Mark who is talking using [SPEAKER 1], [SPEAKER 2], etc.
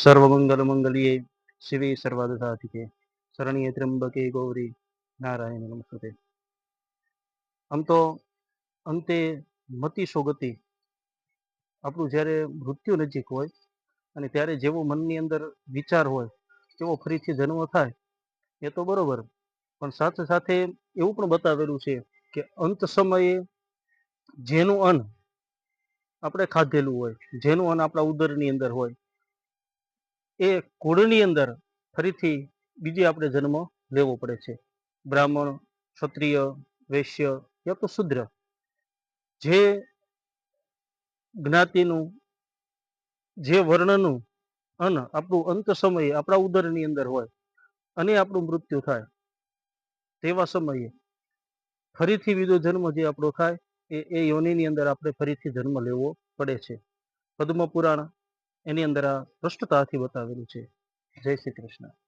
[SPEAKER 1] સર્વમંગલ મંગલીએ શિવે સર્વાદધાતિકે શરણીય ત્રંબકે ગૌરી નારાયણ નમસ્તે આમ તો અંતે મતિ સોગતિ આપણું જ્યારે મૃત્યુ નજીક હોય અને ત્યારે જેવો મનની અંદર વિચાર હોય તેવો ફરીથી જન્મ થાય, એ તો બરોબર. પણ સાથે સાથે એવું પણ બતાવેલું છે કે અંત સમયે જેનું અન્ન આપણે ખાધેલું હોય, જેનું અન્ન આપણા ઉદરની અંદર હોય એ કુળની અંદર ફરીથી બીજી આપણે જન્મ લેવો પડે છે. બ્રાહ્મણ, ક્ષત્રિય, વૈશ્ય યા તો શુદ્ર. જે જ્ઞાતિનું, જે વર્ણનું અન્ન આપણું અંત સમયે આપણા ઉદરની અંદર હોય અને આપણું મૃત્યુ થાય તેવા સમયે ફરીથી બીજો જન્મ જે આપણો થાય એ એ યોનિની અંદર આપણે ફરીથી જન્મ લેવો પડે છે. પદ્મ પુરાણ એની અંદર આ સ્પષ્ટતાથી બતાવેલું છે. જય શ્રી કૃષ્ણ.